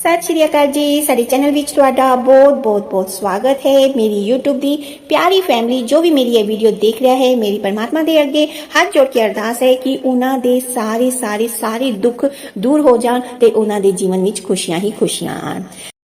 ਸਤਿ ਸ਼੍ਰੀ ਅਕਾਲ ਜੀ। ਸਾਡੇ ਚੈਨਲ ਵਿੱਚ ਤੁਹਾਡਾ ਬਹੁਤ ਬਹੁਤ ਬਹੁਤ ਸਵਾਗਤ ਹੈ। ਮੇਰੀ YouTube ਦੀ ਪਿਆਰੀ ਫੈਮਿਲੀ ਜੋ ਵੀ ਮੇਰੀ ਇਹ ਵੀਡੀਓ ਦੇਖ ਰਿਹਾ ਹੈ, ਮੇਰੀ ਪਰਮਾਤਮਾ ਦੇ ਅੱਗੇ ਹੱਥ ਜੋੜ ਕੇ ਅਰਦਾਸ ਹੈ ਕਿ ਉਹਨਾਂ ਦੇ ਸਾਰੇ ਸਾਰੇ ਸਾਰੇ ਦੁੱਖ ਦੂਰ ਹੋ ਜਾਣ ਤੇ ਉਹਨਾਂ ਦੇ ਜੀਵਨ ਵਿੱਚ ਖੁਸ਼ੀਆਂ ਹੀ ਖੁਸ਼ੀਆਂ ਆਣ।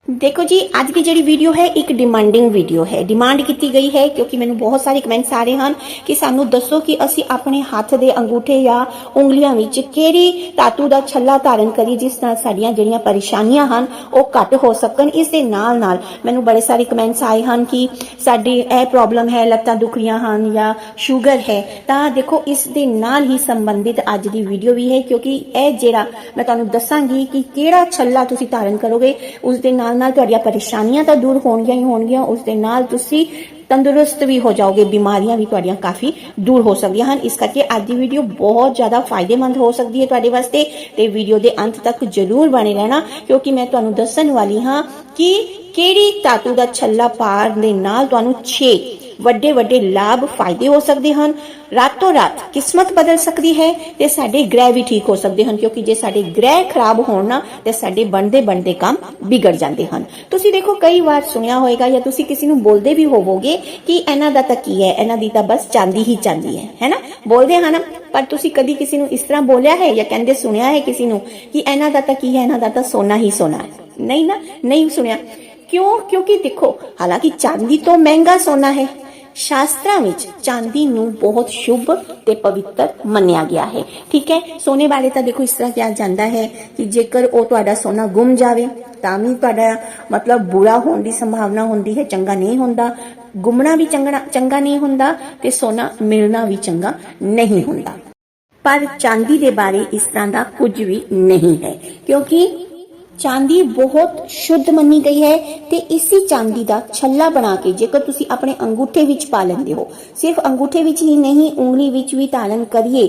ਦੇਖੋ ਜੀ, ਅੱਜ ਦੀ ਜਿਹੜੀ ਵੀਡੀਓ ਹੈ, ਇੱਕ ਡਿਮਾਂਡਿੰਗ ਵੀਡੀਓ ਹੈ। ਡਿਮਾਂਡ ਕੀਤੀ ਗਈ ਹੈ ਕਿਉਂਕਿ ਮੈਨੂੰ ਬਹੁਤ ਸਾਰੇ ਕਮੈਂਟਸ ਆ ਰਹੇ ਹਨ ਕਿ ਸਾਨੂੰ ਦੱਸੋ ਕਿ ਅਸੀਂ ਆਪਣੇ ਹੱਥ ਦੇ ਅੰਗੂਠੇ ਜਾਂ ਉਂਗਲੀਆਂ ਵਿੱਚ ਕਿਹੜੀ ਧਾਤੂ ਦਾ ਛੱਲਾ ਧਾਰਨ ਕਰੀਏ ਜਿਸ ਨਾਲ ਸਾਡੀਆਂ ਜਿਹੜੀਆਂ ਪਰੇਸ਼ਾਨੀਆਂ ਹਨ, ਉਹ ਘੱਟ ਹੋ ਸਕਣ। ਇਸ ਦੇ ਨਾਲ ਨਾਲ ਮੈਨੂੰ ਬੜੇ ਸਾਰੇ ਕਮੈਂਟਸ ਆਏ ਹਨ ਕਿ ਸਾਡੀ ਇਹ ਪ੍ਰੋਬਲਮ ਹੈ, ਲੱਤਾਂ ਦੁਖ ਰਹੀਆਂ ਹਨ ਜਾਂ ਸ਼ੂਗਰ ਹੈ। ਤਾਂ ਦੇਖੋ, ਇਸ ਦੇ ਨਾਲ ਹੀ ਸੰਬੰਧਿਤ ਅੱਜ ਦੀ ਵੀਡੀਓ ਵੀ ਹੈ ਕਿਉਂਕਿ ਇਹ ਜਿਹੜਾ ਮੈਂ ਤੁਹਾਨੂੰ ਦੱਸਾਂਗੀ ਕਿ ਕਿਹੜਾ ਛੱਲਾ ਤੁਸੀਂ ਧਾਰਨ ਕਰੋਗੇ, ਉਸ ਦੇ ਨਾਲ ਨਾਲ ਤੁਹਾਡੀਆਂ ਪਰੇਸ਼ਾਨੀਆਂ ਤਾਂ ਦੂਰ ਹੋਣਗੀਆਂ ਹੀ ਹੋਣਗੀਆਂ, ਉਸ ਦੇ ਨਾਲ ਤੁਸੀਂ ਤੰਦਰੁਸਤ ਵੀ ਹੋ ਜਾਓਗੇ, ਬਿਮਾਰੀਆਂ ਵੀ ਤੁਹਾਡੀਆਂ ਕਾਫੀ ਦੂਰ ਹੋ ਸਕਦੀਆਂ ਹਨ। ਇਸ ਕਰਕੇ ਅੱਜ ਦੀ ਵੀਡੀਓ ਬਹੁਤ ਜ਼ਿਆਦਾ ਫਾਇਦੇਮੰਦ ਹੋ ਸਕਦੀ ਹੈ ਤੁਹਾਡੇ ਵਾਸਤੇ ਤੇ ਵੀਡੀਓ ਦੇ ਅੰਤ ਤੱਕ ਜਰੂਰ ਬਣੇ ਰਹਿਣਾ, ਕਿਉਂਕਿ ਮੈਂ ਤੁਹਾਨੂੰ ਦੱਸਣ ਵਾਲੀ ਹਾਂ ਕਿ ਕਿਹੜੀ ਧਾਤੂ ਦਾ ਛੱਲਾ ਪਾਰ ਦੇ ਨਾਲ ਤੁਹਾਨੂੰ 6 ਵੱਡੇ ਵੱਡੇ ਲਾਭ ਫਾਇਦੇ ਹੋ ਸਕਦੇ ਹਨ। ਰਾਤੋਂ ਰਾਤ ਕਿਸਮਤ ਬਦਲ ਸਕਦੀ ਹੈ ਤੇ ਸਾਡੇ ਗ੍ਰਹਿ ਵੀ ਠੀਕ ਹੋ ਸਕਦੇ ਹਨ, ਕਿਉਂਕਿ ਜੇ ਸਾਡੇ ਗ੍ਰਹਿ ਖਰਾਬ ਹੋਣ ਨਾ, ਤੇ ਸਾਡੇ ਬਣਦੇ ਬਣਦੇ ਕੰਮ ਵਿਗੜ ਜਾਂਦੇ ਹਨ। ਤੁਸੀਂ ਦੇਖੋ, ਕਈ ਵਾਰ ਸੁਣਿਆ ਹੋਵੇਗਾ ਜਾਂ ਤੁਸੀਂ ਕਿਸੇ ਨੂੰ ਬੋਲਦੇ ਵੀ ਹੋਵੋਗੇ ਕਿ ਇਹਨਾਂ ਦਾ ਤਾਂ ਕੀ ਹੈ, ਇਹਨਾਂ ਦੀ ਤਾਂ ਬਸ ਚਾਂਦੀ ਹੀ ਚਾਂਦੀ ਹੈ ਹੈਨਾ ਬੋਲਦੇ ਹਨ, ਪਰ ਤੁਸੀਂ ਕਦੀ ਕਿਸੇ ਨੂੰ ਇਸ ਤਰ੍ਹਾਂ ਬੋਲਿਆ ਹੈ ਜਾਂ ਕਹਿੰਦੇ ਸੁਣਿਆ ਹੈ ਕਿਸੇ ਨੂੰ ਕਿ ਇਹਨਾਂ ਦਾ ਤਾਂ ਕੀ ਹੈ, ਇਹਨਾਂ ਦਾ ਤਾਂ ਸੋਨਾ ਹੀ ਸੋਨਾ ਹੈ? ਨਹੀਂ ਨਾ, ਨਹੀਂ ਸੁਣਿਆ। ਕਿਉਂ? ਕਿਉਂਕਿ ਦੇਖੋ, ਹਾਲਾਂਕਿ ਚਾਂਦੀ ਤੋਂ ਮਹਿੰਗਾ ਸੋਨਾ ਹੈ। ਸ਼ਾਸਤਰਾਂ ਵਿੱਚ ਚਾਂਦੀ ਨੂੰ ਬਹੁਤ ਸ਼ੁਭ ਤੇ ਪਵਿੱਤਰ ਮੰਨਿਆ ਗਿਆ ਹੈ। ਠੀਕ ਹੈ? ਸੋਨੇ ਬਾਰੇ ਤਾਂ ਦੇਖੋ ਇਸ ਤਰ੍ਹਾਂ ਕਿਹਾ ਜਾਂਦਾ ਹੈ ਕਿ ਜੇਕਰ ਉਹ ਤੁਹਾਡਾ ਸੋਨਾ ਗੁੰਮ ਜਾਵੇ, ਤਾਂ ਵੀ ਤੁਹਾਡਾ ਮਤਲਬ ਬੁਰਾ ਹੋਣ ਦੀ ਸੰਭਾਵਨਾ ਹੁੰਦੀ ਹੈ, ਚੰਗਾ ਨਹੀਂ ਹੁੰਦਾ। ਗੁੰਮਣਾ ਵੀ ਚੰਗਾ ਚੰਗਾ ਨਹੀਂ ਹੁੰਦਾ ਤੇ ਸੋਨਾ ਮਿਲਣਾ ਵੀ ਚੰਗਾ ਨਹੀਂ ਹੁੰਦਾ। ਪਰ ਚਾਂਦੀ ਦੇ ਬਾਰੇ ਇਸ ਤਰ੍ਹਾਂ ਦਾ ਕੁਝ ਵੀ ਨਹੀਂ ਹੈ, ਕਿਉਂਕਿ ਚਾਂਦੀ ਬਹੁਤ ਸ਼ੁੱਧ ਮੰਨੀ ਗਈ ਹੈ ਤੇ ਇਸੇ ਚਾਂਦੀ ਦਾ ਛੱਲਾ ਬਣਾ ਕੇ ਜੇਕਰ ਤੁਸੀਂ ਆਪਣੇ ਅੰਗੂਠੇ ਵਿੱਚ ਪਾ ਲੈਂਦੇ ਹੋ। ਸਿਰਫ ਅੰਗੂਠੇ ਵਿੱਚ ਹੀ ਨਹੀਂ, ਉਂਗਲੀ ਵਿੱਚ ਵੀ ਧਾਰਨ ਕਰੀਏ।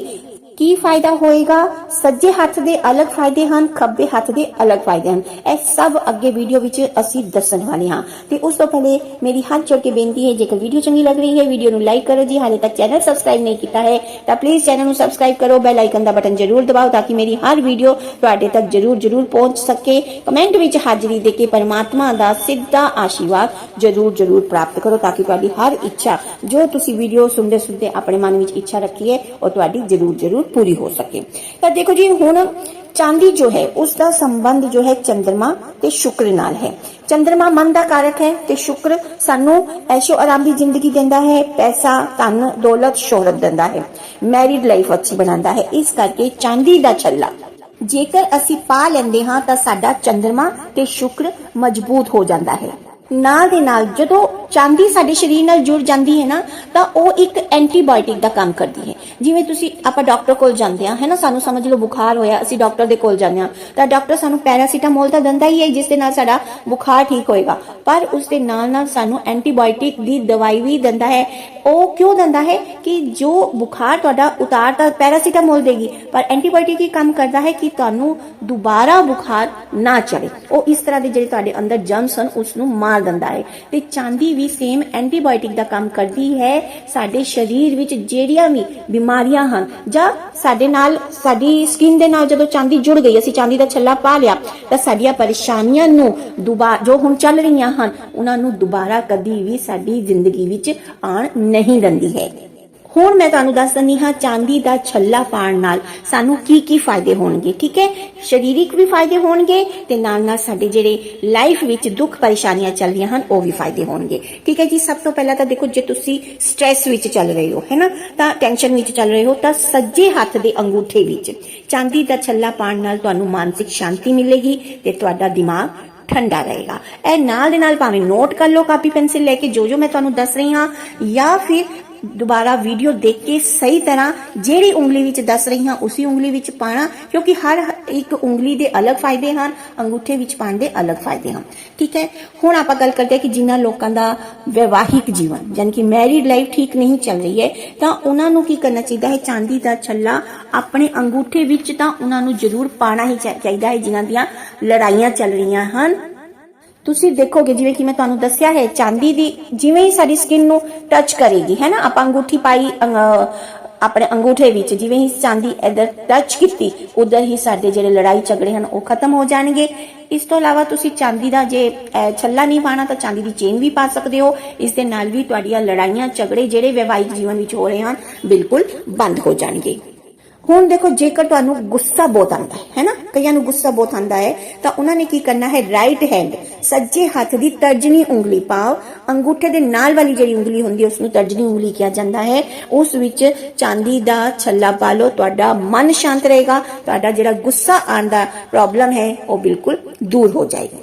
ਕੀ ਫਾਇਦਾ ਹੋਏਗਾ? ਸੱਜੇ ਹੱਥ ਦੇ ਅਲੱਗ ਫਾਇਦੇ ਹਨ, ਖੱਬੇ ਹੱਥ ਦੇ ਅਲੱਗ ਫਾਇਦੇ ਹਨ। ਇਹ ਸਭ ਅੱਗੇ ਵੀਡੀਓ ਵਿੱਚ ਅਸੀਂ ਦੱਸਣ ਵਾਲੇ ਹਾਂ। ਤੇ ਉਸ ਤੋਂ ਪਹਿਲੇ ਮੇਰੀ ਹੱਥ ਜੋੜ ਕੇ ਬੇਨਤੀ ਹੈ, ਜੇਕਰ ਵੀਡੀਓ ਚੰਗੀ ਲੱਗ ਰਹੀ ਹੈ, ਵੀਡੀਓ ਨੂੰ ਲਾਈਕ ਕਰੋ ਜੀ। ਹਾਲੇ ਤੱਕ ਚੈਨਲ ਸਬਸਕ੍ਰਾਈਬ ਨਹੀਂ ਕੀਤਾ ਹੈ, ਤਾਂ ਪਲੀਜ਼ ਚੈਨਲ ਨੂੰ ਸਬਸਕ੍ਰਾਈਬ ਕਰੋ ਬੈਲ ਆਈਕਨ ਦਾ ਬਟਨ ਜ਼ਰੂਰ ਦਬਾਓ, ਤਾਂ ਕਿ ਮੇਰੀ ਹਰ ਵੀਡੀਓ ਤੁਹਾਡੇ ਤੱਕ ਜ਼ਰੂਰ ਜ਼ਰੂਰ ਪਹੁੰਚ ਸਕੇ। ਕਮੈਂਟ ਵਿੱਚ ਹਾਜ਼ਰੀ ਦੇ ਕੇ ਪਰਮਾਤਮਾ ਦਾ ਸਿੱਧਾ ਆਸ਼ੀਰਵਾਦ ਜ਼ਰੂਰ ਜ਼ਰੂਰ ਪ੍ਰਾਪਤ ਕਰੋ, ਤਾਂ ਕਿ ਤੁਹਾਡੀ ਹਰ ਇੱਛਾ, ਜੋ ਤੁਸੀਂ ਵੀਡੀਓ ਸੁਣਦੇ ਸੁਣਦੇ ਆਪਣੇ ਮਨ ਵਿੱਚ ਇੱਛਾ ਰੱਖੀ ਹੈ, ਉਹ ਤੁਹਾਡੀ ਜ਼ਰੂਰ ਜ਼ਰੂਰ जरूरत पूरी हो सके ਤਾਂ ਦੇਖੋ ਜੀ, ਹੁਣ ਚਾਂਦੀ ਜੋ ਹੈ ਉਸ ਦਾ ਸੰਬੰਧ ਜੋ ਹੈ ਚੰ드ਰਮਾ ਤੇ ਸ਼ੁਕਰ ਨਾਲ ਹੈ। ਚੰ드ਰਮਾ ਮਨ ਦਾ ਕਾਰਕ ਹੈ ਤੇ ਸ਼ੁਕਰ ਸਾਨੂੰ ਐਸ਼ੋ ਆਰਾਮ ਦੀ ਜ਼ਿੰਦਗੀ ਦਿੰਦਾ ਹੈ, ਪੈਸਾ, ਧਨ, ਦੌਲਤ, ਸ਼ੋਹਰਤ ਦਿੰਦਾ ਹੈ। ਮੈਰਿਡ ਲਾਈਫ ਅੱਛੀ ਬਣਾਉਂਦਾ ਹੈ। ਇਸ ਕਰਕੇ ਚਾਂਦੀ ਦਾ ਛੱਲਾ। ਜੇਕਰ ਅਸੀਂ ਪਾ ਲੈਂਦੇ ਹਾਂ ਤਾਂ ਸਾਡਾ ਚੰਦਰਮਾ ਤੇ ਸ਼ੁਕਰ ਮਜ਼ਬੂਤ ਹੋ ਜਾਂਦਾ ਹੈ। ਨਾਲ ਦੇ ਨਾਲ ਜਦੋਂ ਚਾਂਦੀ ਸਾਡੇ ਸਰੀਰ ਨਾਲ ਜੁੜ ਜਾਂਦੀ ਹੈ ਨਾ, ਤਾਂ ਉਹ ਇੱਕ ਐਂਟੀਬਾਇਓਟਿਕ ਦਾ ਕੰਮ ਕਰਦੀ ਹੈ। ਜਿਵੇਂ ਤੁਸੀਂ ਆਪਾਂ ਡਾਕਟਰ ਕੋਲ ਜਾਂਦੇ ਆ ਹੈ ਨਾ ਸਾਨੂੰ ਸਮਝ ਲਓ ਬੁਖਾਰ ਹੋਇਆ, ਅਸੀਂ ਡਾਕਟਰ ਦੇ ਕੋਲ ਜਾਂਦੇ ਆ ਤਾਂ ਡਾਕਟਰ ਸਾਨੂੰ ਪੈਰਾਸੀਟਾਮੋਲ ਤਾਂ ਦਿੰਦਾ ਹੀ ਹੈ, ਜਿਸ ਦੇ ਨਾਲ ਸਾਡਾ ਬੁਖਾਰ ਠੀਕ ਹੋਏਗਾ। ਪਰ ਉਸ ਦੇ ਨਾਲ ਨਾਲ ਸਾਨੂੰ ਐਂਟੀਬਾਇਓਟਿਕ ਦੀ ਦਵਾਈ ਵੀ ਦਿੰਦਾ ਹੈ। ਉਹ ਕਿਉਂ ਦਿੰਦਾ ਹੈ ਕਿ ਜੋ ਬੁਖਾਰ ਤੁਹਾਡਾ ਉਤਾਰ ਤਾਂ ਪੈਰਾਸੀਟਾਮੋਲ ਦੇਗੀ, ਪਰ ਐਂਟੀਬਾਇਓਟਿਕ ਹੀ ਕੰਮ ਕਰਦਾ ਹੈ ਕਿ ਤੁਹਾਨੂੰ ਦੁਬਾਰਾ ਬੁਖਾਰ ਨਾ ਚੜੇ ਉਹ ਇਸ ਤਰ੍ਹਾਂ ਦੇ ਜਿਹੜੇ ਤੁਹਾਡੇ ਅੰਦਰ ਜਰਮਸ ਹਨ ਉਸ ਨੂੰ ਮਾਰ ਦਿੰਦਾ ਹੈ। ਤੇ ਚਾਂਦੀ ਵੀ ਸੇਮ ਐਂਟੀਬਾਇਓਟਿਕ ਦਾ ਕੰਮ ਕਰਦੀ ਹੈ, ਸਾਡੇ ਸਰੀਰ ਵਿੱਚ ਜਿਹੜੀਆਂ ਵੀ ਬਿਮਾਰੀਆਂ ਹਨ, ਜਾਂ ਸਾਡੇ ਨਾਲ, ਸਾਡੀ ਸਕਿਨ ਦੇ ਨਾਲ ਜਦੋਂ ਚਾਂਦੀ ਜੁੜ ਗਈ, ਅਸੀਂ ਚਾਂਦੀ ਦਾ ਛੱਲਾ ਪਾ ਲਿਆ, ਤਾਂ ਸਾਡੀਆਂ ਪਰੇਸ਼ਾਨੀਆਂ ਨੂੰ ਦੁਬਾਰਾ ਜੋ ਹੁਣ ਚੱਲ ਰਹੀਆਂ ਹਨ, ਉਹਨਾਂ ਨੂੰ ਦੁਬਾਰਾ ਕਦੀ ਵੀ ਸਾਡੀ ਜ਼ਿੰਦਗੀ ਵਿੱਚ ਆਣ ਨਹੀਂ ਦਿੰਦੀ ਹੈ ਹੁਣ ਮੈਂ ਤੁਹਾਨੂੰ ਦੱਸ ਦਿੰਦੀ ਹਾਂ, ਚਾਂਦੀ ਦਾ ਛੱਲਾ ਪਾਣ ਨਾਲ ਸਾਨੂੰ ਕੀ ਕੀ ਫਾਇਦੇ ਹੋਣਗੇ, ਠੀਕ ਹੈ? ਸਰੀਰਕ ਵੀ ਫਾਇਦੇ ਹੋਣਗੇ ਤੇ ਨਾਲ ਨਾਲ ਸਾਡੇ ਜਿਹੜੇ ਲਾਈਫ ਵਿੱਚ ਦੁੱਖ ਪਰੇਸ਼ਾਨੀਆਂ ਚੱਲ ਰਹੀਆਂ ਹਨ, ਉਹ ਵੀ ਫਾਇਦੇ ਹੋਣਗੇ। ਠੀਕ ਹੈ ਜੀ? ਸਭ ਤੋਂ ਪਹਿਲਾਂ ਤਾਂ ਦੇਖੋ, ਜੇ ਤੁਸੀਂ ਸਟ੍ਰੈਸ ਵਿੱਚ ਚੱਲ ਰਹੇ ਹੋ ਹੈਨਾ ਤਾਂ ਟੈਨਸ਼ਨ ਵਿੱਚ ਚੱਲ ਰਹੇ ਹੋ, ਤਾਂ ਸੱਜੇ ਹੱਥ ਦੇ ਅੰਗੂਠੇ ਵਿੱਚ ਚਾਂਦੀ ਦਾ ਛੱਲਾ ਪਾਣ ਨਾਲ ਤੁਹਾਨੂੰ ਮਾਨਸਿਕ ਸ਼ਾਂਤੀ ਮਿਲੇਗੀ ਤੇ ਤੁਹਾਡਾ ਦਿਮਾਗ ਠੰਡਾ ਰਹੇਗਾ। ਇਹ ਨਾਲ ਦੇ ਨਾਲ ਭਾਵੇਂ ਨੋਟ ਕਰ ਲਓ, ਕਾਪੀ, ਪੈਨਸਿਲ ਲੈ ਕੇ ਜੋ ਜੋ ਮੈਂ ਤੁਹਾਨੂੰ ਦੱਸ ਰਹੀ ਹਾਂ, ਜਾਂ ਫਿਰ ਦੁਬਾਰਾ ਵੀਡੀਓ ਦੇਖ ਕੇ ਸਹੀ ਤਰ੍ਹਾਂ ਜਿਹੜੀ ਉਂਗਲੀ ਵਿੱਚ ਦੱਸ ਰਹੀ ਹਾਂ, ਉਸੇ ਉਂਗਲੀ ਵਿੱਚ ਪਾਣਾ ਕਿਉਂਕਿ ਹਰ ਇੱਕ ਉਂਗਲੀ ਦੇ ਅਲੱਗ ਫਾਇਦੇ ਹਨ, ਅੰਗੂਠੇ ਵਿੱਚ ਪਾਣ ਦੇ ਅਲੱਗ ਫਾਇਦੇ ਹਨ। ਠੀਕ ਹੈ? ਹੁਣ ਆਪਾਂ ਗੱਲ ਕਰਦੇ ਹਾਂ ਕਿ ਜਿਨ੍ਹਾਂ ਲੋਕਾਂ ਦਾ ਵਿਵਾਹਿਕ ਜੀਵਨ ਯਾਨੀ ਕਿ ਮੈਰਿਡ ਲਾਈਫ ਠੀਕ ਨਹੀਂ ਚੱਲ ਰਹੀ ਹੈ, ਤਾਂ ਉਹਨਾਂ ਨੂੰ ਕੀ ਕਰਨਾ ਚਾਹੀਦਾ ਹੈ? ਚਾਂਦੀ ਦਾ ਛੱਲਾ ਆਪਣੇ ਅੰਗੂਠੇ ਵਿੱਚ ਤਾਂ ਉਹਨਾਂ ਨੂੰ ਜ਼ਰੂਰ ਪਾਣਾ ਹੀ ਚਾ- ਚਾਹੀਦਾ ਹੈ, ਜਿਨ੍ਹਾਂ ਦੀਆਂ ਲੜਾਈਆਂ ਚੱਲ ਰਹੀਆਂ ਹਨ। ਤੁਸੀਂ ਦੇਖੋਗੇ, ਜਿਵੇਂ ਕਿ ਮੈਂ ਤੁਹਾਨੂੰ ਦੱਸਿਆ ਹੈ, ਚਾਂਦੀ ਦੀ ਜਿਵੇਂ ਹੀ ਸਾਡੀ ਸਕਿਨ ਨੂੰ ਟੱਚ ਕਰੇਗੀ, ਹੈ ਨਾ? ਆਪਾਂ ਅੰਗੂਠੀ ਪਾਈ ਆਪਣੇ ਅੰਗੂਠੇ ਵਿੱਚ ਜਿਵੇਂ ਹੀ ਚਾਂਦੀ ਇਧਰ ਟੱਚ ਕੀਤੀ, ਉਧਰ ਹੀ ਸਾਡੇ ਜਿਹੜੇ ਲੜਾਈ ਝਗੜੇ ਹਨ, ਉਹ ਖਤਮ ਹੋ ਜਾਣਗੇ। ਇਸ ਤੋਂ ਇਲਾਵਾ ਤੁਸੀਂ ਚਾਂਦੀ ਦਾ ਜੇ ਛੱਲਾ ਨਹੀਂ ਪਾਣਾ ਤਾਂ ਚਾਂਦੀ ਦੀ ਚੇਨ ਵੀ ਪਾ ਸਕਦੇ ਹੋ। ਇਸ ਦੇ ਨਾਲ ਵੀ ਤੁਹਾਡੀਆਂ ਲੜਾਈਆਂ, ਝਗੜੇ ਜਿਹੜੇ ਵਿਵਾਹਿਕ ਜੀਵਨ ਵਿੱਚ ਹੋ ਰਹੇ ਹਨ, ਬਿਲਕੁਲ ਬੰਦ ਹੋ ਜਾਣਗੇ। ਹੁਣ ਦੇਖੋ, ਜੇਕਰ ਤੁਹਾਨੂੰ ਗੁੱਸਾ ਬਹੁਤ ਆਉਂਦਾ ਹੈ ਹੈਨਾ ਕਈਆਂ ਨੂੰ ਗੁੱਸਾ ਬਹੁਤ ਆਉਂਦਾ ਹੈ, ਤਾਂ ਉਹਨਾਂ ਨੇ ਕੀ ਕਰਨਾ ਹੈ? ਰਾਈਟ ਹੈਂਡ ਸੱਜੇ ਹੱਥ ਦੀ ਤਰਜਨੀ ਉਂਗਲੀ ਪਾਓ। ਅੰਗੂਠੇ ਦੇ ਨਾਲ ਵਾਲੀ ਜਿਹੜੀ ਉਂਗਲੀ ਹੁੰਦੀ ਹੈ ਉਸ ਨੂੰ ਤਰਜਨੀ ਉਂਗਲੀ ਕਿਹਾ ਜਾਂਦਾ ਹੈ। ਉਸ ਵਿੱਚ ਚਾਂਦੀ ਦਾ ਛੱਲਾ ਪਾ ਲਓ, ਤੁਹਾਡਾ ਮਨ ਸ਼ਾਂਤ ਰਹੇਗਾ। ਤੁਹਾਡਾ ਜਿਹੜਾ ਗੁੱਸਾ ਆਉਣ ਦਾ ਪ੍ਰੋਬਲਮ ਹੈ, ਉਹ ਬਿਲਕੁਲ ਦੂਰ ਹੋ ਜਾਏਗਾ।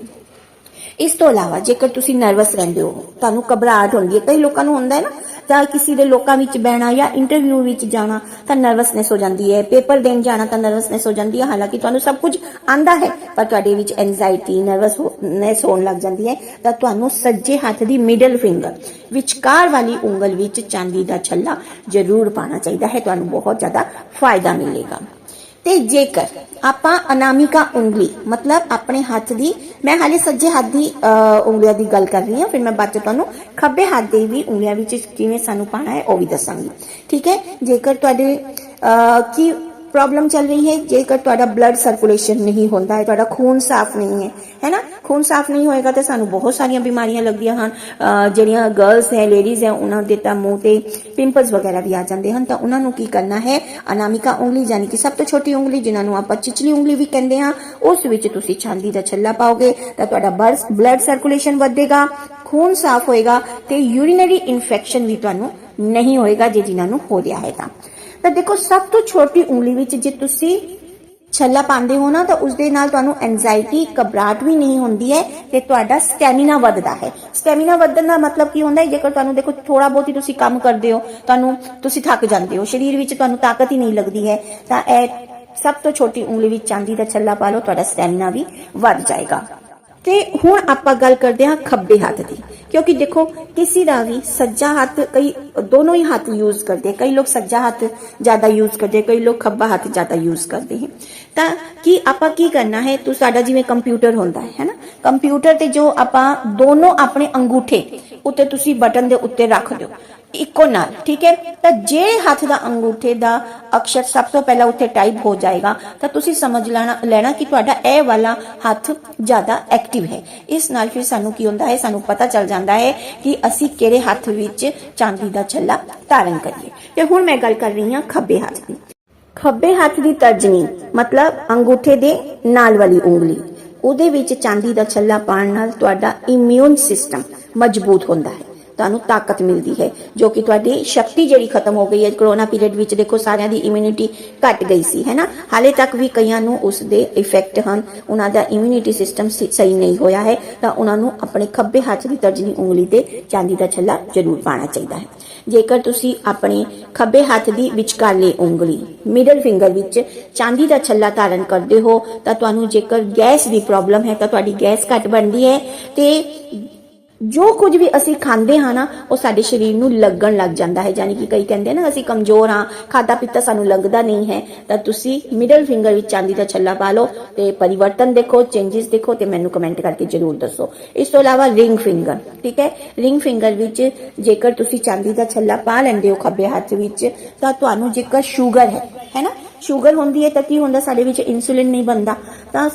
ਇਸ ਤੋਂ ਇਲਾਵਾ ਜੇਕਰ ਤੁਸੀਂ ਨਰਵਸ ਰਹਿੰਦੇ ਹੋ, ਤੁਹਾਨੂੰ ਘਬਰਾਹਟ ਹੁੰਦੀ ਹੈ, ਕਈ ਲੋਕਾਂ ਨੂੰ ਹੁੰਦਾ ਹੈ ਨਾ ਤਾਂ ਕਿਸੇ ਦੇ ਲੋਕਾਂ ਵਿੱਚ ਬਹਿਣਾ ਜਾਂ ਇੰਟਰਵਿਊ ਵਿੱਚ ਜਾਣਾ ਤਾਂ ਨਰਵਸਨੈਸ ਹੋ ਜਾਂਦੀ ਹੈ। ਪੇਪਰ ਦੇਣ ਜਾਣਾ ਤਾਂ ਨਰਵਸਨੈਸ ਹੋ ਜਾਂਦੀ ਹੈ। ਹਾਲਾਂਕਿ ਤੁਹਾਨੂੰ ਸਭ ਕੁਝ ਆਂਦਾ ਹੈ, ਪਰ ਤੁਹਾਡੇ ਵਿੱਚ ਐਂਜ਼ਾਈਟੀ ਨਰਵਸਨੈਸ ਹੋਣ ਲੱਗ ਜਾਂਦੀ ਹੈ। ਤਾਂ ਤੁਹਾਨੂੰ ਸੱਜੇ ਹੱਥ ਦੀ ਮਿਡਲ ਫਿੰਗਰ ਵਿਚਕਾਰ ਵਾਲੀ ਉਂਗਲ ਵਿੱਚ ਚਾਂਦੀ ਦਾ ਛੱਲਾ ਜ਼ਰੂਰ ਪਾਣਾ ਚਾਹੀਦਾ ਹੈ। ਤੁਹਾਨੂੰ ਬਹੁਤ ਜ਼ਿਆਦਾ ਫਾਇਦਾ ਮਿਲੇਗਾ। ਤੇ ਜੇਕਰ ਆਪਾਂ ਅਨਾਮਿਕਾ ਉਂਗਲੀ, ਮਤਲਬ ਆਪਣੇ ਹੱਥ ਦੀ, ਮੈਂ ਹਾਲੇ ਸੱਜੇ ਹੱਥ ਦੀ ਉਂਗਲੀਆਂ ਦੀ ਗੱਲ ਕਰ ਰਹੀ ਹਾਂ, ਫਿਰ ਮੈਂ ਬਾਅਦ ਚ ਤੁਹਾਨੂੰ ਖੱਬੇ ਹੱਥ ਦੀ ਵੀ ਉਂਗਲੀਆਂ ਵਿੱਚ ਕਿਵੇਂ ਸਾਨੂੰ ਪਾਣਾ ਹੈ, ਉਹ ਵੀ ਦੱਸਾਂਗੀ। ਠੀਕ ਹੈ? ਜੇਕਰ ਤੁਹਾਡੇ ਕੀ ਪ੍ਰੋਬਲਮ ਚੱਲ ਰਹੀ ਹੈ? ਜੇਕਰ ਤੁਹਾਡਾ ਬਲੱਡ ਸਰਕੂਲੇਸ਼ਨ ਨਹੀਂ ਹੁੰਦਾ ਹੈ, ਤੁਹਾਡਾ ਖੂਨ ਸਾਫ਼ ਨਹੀਂ ਹੈ ਹੈਨਾ ਖੂਨ ਸਾਫ਼ ਨਹੀਂ ਹੋਏਗਾ ਤਾਂ ਸਾਨੂੰ ਬਹੁਤ ਸਾਰੀਆਂ ਬਿਮਾਰੀਆਂ ਲੱਗਦੀਆਂ ਹਨ। ਜਿਹੜੀਆਂ ਗਰਲਸ ਹੈ ਲੇਡੀਜ਼ ਹੈ, ਉਹਨਾਂ ਦੇ ਤਾਂ ਮੂੰਹ ਤੇ ਪਿੰਪਲਸ ਵਗੈਰਾ ਵੀ ਆ ਜਾਂਦੇ ਹਨ। ਤਾਂ ਉਹਨਾਂ ਨੂੰ ਕੀ ਕਰਨਾ ਹੈ? ਅਨਾਮਿਕਾ ਉਂਗਲੀ ਯਾਨੀ ਕਿ ਸਭ ਤੋਂ ਛੋਟੀ ਉਂਗਲੀ, ਜਿਨ੍ਹਾਂ ਨੂੰ ਆਪਾਂ ਚਿਚਲੀ ਉਂਗਲੀ ਵੀ ਕਹਿੰਦੇ ਹਾਂ, ਉਸ ਵਿੱਚ ਤੁਸੀਂ ਚਾਂਦੀ ਦਾ ਛੱਲਾ ਪਾਓਗੇ ਤਾਂ ਤੁਹਾਡਾ ਬਲੱਡ ਸਰਕੂਲੇਸ਼ਨ ਵਧੇਗਾ, ਖੂਨ ਸਾਫ਼ ਹੋਏਗਾ ਤੇ ਯੂਰੀਨਰੀ ਇਨਫੈਕਸ਼ਨ ਵੀ ਤੁਹਾਨੂੰ ਨਹੀਂ ਹੋਏਗਾ ਜੇ ਜਿਨ੍ਹਾਂ ਨੂੰ ਹੋ ਰਿਹਾ ਹੈ ਤਾਂ ਤਾਂ ਦੇਖੋ, ਸਭ ਤੋਂ ਛੋਟੀ ਉਂਗਲੀ ਵਿੱਚ ਜੇ ਤੁਸੀਂ ਛੱਲਾ ਪਾਉਂਦੇ ਹੋ ਨਾ ਤਾਂ ਉਸ ਦੇ ਨਾਲ ਤੁਹਾਨੂੰ ਐਂਜ਼ਾਈਟੀ ਘਬਰਾਹਟ ਵੀ ਨਹੀਂ ਹੁੰਦੀ ਹੈ ਤੇ ਤੁਹਾਡਾ ਸਟੈਮਿਨਾ ਵੱਧਦਾ ਹੈ। ਸਟੈਮਿਨਾ ਵਧਣ ਦਾ ਮਤਲਬ ਕੀ ਹੁੰਦਾ ਹੈ? ਜੇਕਰ ਤੁਹਾਨੂੰ ਦੇਖੋ ਥੋੜਾ ਬਹੁਤ ਹੀ ਤੁਸੀਂ ਕੰਮ ਕਰਦੇ ਹੋ, ਤੁਹਾਨੂੰ ਤੁਸੀਂ ਥੱਕ ਜਾਂਦੇ ਹੋ, ਸਰੀਰ ਵਿੱਚ ਤੁਹਾਨੂੰ ਤਾਕਤ ਹੀ ਨਹੀਂ ਲੱਗਦੀ ਹੈ, ਤਾਂ ਇਹ ਸਭ ਤੋਂ ਛੋਟੀ ਉਂਗਲੀ ਵਿੱਚ ਚਾਂਦੀ ਦਾ ਛੱਲਾ ਪਾ ਲਓ, ਤੁਹਾਡਾ ਸਟੈਮਿਨਾ ਵੀ ਵੱਧ ਜਾਏਗਾ। ਤੇ ਹੁਣ ਆਪਾਂ ਗੱਲ ਕਰਦੇ ਹਾਂ ਖੱਬੇ ਹੱਥ ਦੀ, ਕਿਉਂਕਿ ਦੇਖੋ ਕਿਸੇ ਦਾ ਵੀ ਸੱਜਾ ਹੱਥ ਕਈ ਦੋਨੋਂ ਹੀ ਹੱਥ ਯੂਜ਼ ਕਰਦੇ ਕਈ ਲੋਕ ਸੱਜਾ ਹੱਥ ਜ਼ਿਆਦਾ ਯੂਜ਼ ਕਰਦੇ ਕਈ ਲੋਕ ਖੱਬਾ ਹੱਥ ਜ਼ਿਆਦਾ ਯੂਜ਼ ਕਰਦੇ ਹੈ ਤਾਂ ਕੀ ਆਪਾਂ ਕੀ ਕਰਨਾ ਹੈ, ਤੂੰ ਸਾਡਾ ਜਿਵੇਂ ਕੰਪਿਊਟਰ ਹੁੰਦਾ ਹੈ, ਹੈਨਾ? ਕੰਪਿਊਟਰ ਤੇ ਜੋ ਆਪਾਂ ਦੋਨੋਂ ਆਪਣੇ ਅੰਗੂਠੇ ਉੱਤੇ ਤੁਸੀਂ ਬਟਨ ਦੇ ਉੱਤੇ ਰੱਖ ਦਿਓ, ਇੱਕੋ ਨਾਲ, ਠੀਕ ਹੈ? ਤਾਂ ਜੇ ਹੱਥ ਦਾ ਅੰਗੂਠੇ ਦਾ ਅਕਸ਼ਰ ਸਭ ਤੋਂ ਪਹਿਲਾਂ ਉੱਤੇ ਟਾਈਪ ਹੋ ਜਾਏਗਾ, ਤਾਂ ਤੁਸੀਂ ਸਮਝ ਲੈਣਾ ਲੈਣਾ ਕਿ ਤੁਹਾਡਾ ਇਹ ਵਾਲਾ ਹੱਥ ਜ਼ਿਆਦਾ ਐਕਟਿਵ ਹੈ। ਇਸ ਨਾਲ ਫਿਰ ਸਾਨੂੰ ਕੀ ਹੁੰਦਾ ਹੈ, ਸਾਨੂੰ ਪਤਾ ਚੱਲ ਜਾਂਦਾ ਹੈ ਕਿ ਅਸੀਂ ਕਿਹੜੇ ਹੱਥ ਵਿੱਚ ਚਾਂਦੀ ਦਾ ਛੱਲਾ ਧਾਰਨ ਕਰੀਏ। ਤੇ ਹੁਣ ਮੈਂ ਗੱਲ ਕਰ ਰਹੀ ਹਾਂ ਖੱਬੇ ਹੱਥ ਦੀ। ਖੱਬੇ ਹੱਥ ਦੀ ਤਰਜਨੀ, ਮਤਲਬ ਅੰਗੂਠੇ ਦੇ ਨਾਲ ਵਾਲੀ ਉਂਗਲੀ। ਉਹਦੇ ਵਿੱਚ ਚਾਂਦੀ ਦਾ ਛੱਲਾ ਪਾਉਣ ਨਾਲ ਤੁਹਾਡਾ ਇਮਿਊਨ ਸਿਸਟਮ ਮਜ਼ਬੂਤ ਹੁੰਦਾ ਹੈ। ਤੁਹਾਨੂੰ ਤਾਕਤ ਮਿਲਦੀ ਹੈ, ਜੋ ਕਿ ਤੁਹਾਡੀ ਸ਼ਕਤੀ ਜਿਹੜੀ ਖਤਮ ਹੋ ਗਈ ਹੈ। ਕਰੋਨਾ ਪੀਰੀਅਡ ਵਿੱਚ ਦੇਖੋ, ਸਾਰਿਆਂ ਦੀ ਇਮਿਊਨਿਟੀ ਘਟ ਗਈ ਸੀ ਹੈਨਾ ਹਾਲੇ ਤੱਕ ਵੀ ਕਈਆਂ ਨੂੰ ਉਸ ਦੇ ਇਫੈਕਟ ਹਨ। ਉਹਨਾਂ ਦਾ ਇਮਿਊਨਿਟੀ ਸਿਸਟਮ ਸਹੀ ਨਹੀਂ ਹੋਇਆ ਹੈ, ਤਾਂ ਉਹਨਾਂ ਨੂੰ ਆਪਣੇ ਖੱਬੇ ਹੱਥ ਦੀ ਤਰਜਨੀ ਉਂਗਲੀ ਤੇ ਚਾਂਦੀ ਦਾ ਛੱਲਾ ਜ਼ਰੂਰ ਪਾਣਾ ਚਾਹੀਦਾ ਹੈ। ਜੇਕਰ ਤੁਸੀਂ ਆਪਣੇ ਖੱਬੇ ਹੱਥ ਦੀ ਵਿਚਕਾਰਲੀ ਉਂਗਲੀ ਮਿਡਲ ਫਿੰਗਰ ਵਿੱਚ ਚਾਂਦੀ ਦਾ ਛੱਲਾ ਧਾਰਨ ਕਰਦੇ ਹੋ, ਤਾਂ ਤੁਹਾਨੂੰ ਜੇਕਰ ਗੈਸ ਦੀ ਪ੍ਰੋਬਲਮ ਹੈ, ਤਾਂ ਤੁਹਾਡੀ ਗੈਸ ਘੱਟ ਬਣਦੀ ਹੈ ਤੇ ਜੋ ਕੁਝ ਵੀ ਅਸੀਂ ਖਾਂਦੇ ਹਾਂ ਨਾ, ਉਹ ਸਾਡੇ ਸਰੀਰ ਨੂੰ ਲੱਗਣ ਲੱਗ ਜਾਂਦਾ ਹੈ। ਯਾਨੀ ਕਿ ਕਈ ਕਹਿੰਦੇ ਨਾ, ਅਸੀਂ ਕਮਜ਼ੋਰ ਹਾਂ ਖਾਦਾ ਪੀਤਾ ਸਾਨੂੰ ਲੱਗਦਾ ਨਹੀਂ ਹੈ, ਤਾਂ ਤੁਸੀਂ ਮਿਡਲ ਫਿੰਗਰ ਵਿੱਚ ਚਾਂਦੀ ਦਾ ਛੱਲਾ ਪਾ ਲਓ ਤੇ ਪਰਿਵਰਤਨ ਦੇਖੋ ਚੇਂजेस ਦੇਖੋ ਤੇ ਮੈਨੂੰ ਕਮੈਂਟ ਕਰਕੇ ਜਰੂਰ ਦੱਸੋ। ਇਸ ਤੋਂ ਇਲਾਵਾ ਰਿੰਗ ਫਿੰਗਰ ਠੀਕ ਹੈ? ਰਿੰਗ ਫਿੰਗਰ ਵਿੱਚ ਜੇਕਰ ਤੁਸੀਂ ਚਾਂਦੀ ਦਾ ਛੱਲਾ ਪਾ ਲੈਂਦੇ ਹੋ ਖੱਬੇ ਹੱਥ ਵਿੱਚ, ਤਾਂ ਤੁਹਾਨੂੰ ਜੇਕਰ ਸ਼ੂਗਰ ਹੈ ਹੈਨਾ ਸ਼ੂਗਰ ਹੁੰਦੀ ਹੈ ਤਾਂ ਕੀ ਹੁੰਦਾ? ਸਾਡੇ ਵਿੱਚ ਇਨਸੂਲਿਨ ਨਹੀਂ ਬਣਦਾ। ਤਾਂ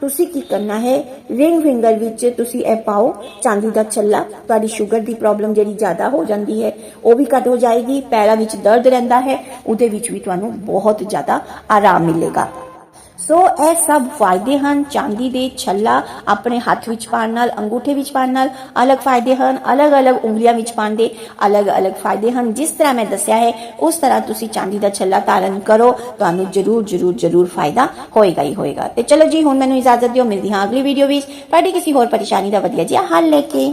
ਤੁਸੀਂ ਕੀ ਕਰਨਾ ਹੈ? ਰਿੰਗ ਫਿੰਗਰ ਵਿੱਚ ਤੁਸੀਂ ਇਹ ਪਾਓ। ਚਾਂਦੀ ਦਾ ਛੱਲਾ, ਤੁਹਾਡੀ ਸ਼ੂਗਰ ਦੀ ਪ੍ਰੋਬਲਮ ਜਿਹੜੀ ਜ਼ਿਆਦਾ ਹੋ ਜਾਂਦੀ ਹੈ, ਉਹ ਵੀ ਘਟ ਹੋ ਜਾਏਗੀ, ਪੈਰਾਂ ਵਿੱਚ ਦਰਦ ਰਹਿੰਦਾ ਹੈ, ਉਹਦੇ ਵਿੱਚ ਵੀ ਤੁਹਾਨੂੰ ਬਹੁਤ ਜ਼ਿਆਦਾ ਆਰਾਮ ਮਿਲੇਗਾ। ਸੋ ਇਹ ਸਭ ਫਾਇਦੇ ਹਨ ਚਾਂਦੀ ਦੇ ਛੱਲਾ ਆਪਣੇ ਹੱਥ ਵਿੱਚ ਪਾਉਣ ਨਾਲ, ਅੰਗੂਠੇ ਵਿੱਚ ਪਾਉਣ ਨਾਲ ਅਲੱਗ ਫਾਇਦੇ ਹਨ, ਅਲੱਗ-ਅਲੱਗ ਉਂਗਲੀਆਂ ਵਿੱਚ ਪਾਉਣ ਦੇ ਅਲੱਗ-ਅਲੱਗ ਫਾਇਦੇ ਹਨ। ਜਿਸ ਤਰ੍ਹਾਂ ਮੈਂ ਦੱਸਿਆ ਹੈ, ਉਸ ਤਰ੍ਹਾਂ ਤੁਸੀਂ ਚਾਂਦੀ ਦਾ ਛੱਲਾ ਧਾਰਨ ਕਰੋ, ਤੁਹਾਨੂੰ ਜ਼ਰੂਰ ਜ਼ਰੂਰ ਜ਼ਰੂਰ ਫਾਇਦਾ ਹੋਏਗਾ ਹੀ ਹੋਏਗਾ। ਤੇ ਚਲੋ ਜੀ, ਹੁਣ ਮੈਨੂੰ ਇਜਾਜ਼ਤ ਦਿਓ, ਮਿਲਦੀ ਹਾਂ ਅਗਲੀ ਵੀਡੀਓ ਵਿੱਚ। ਤੁਹਾਡੀ ਕਿਸੇ ਹੋਰ ਪਰੇਸ਼ਾਨੀ ਦਾ ਵਧੀਆ ਜਿਹਾ ਹੱਲ ਲੈ ਕੇ।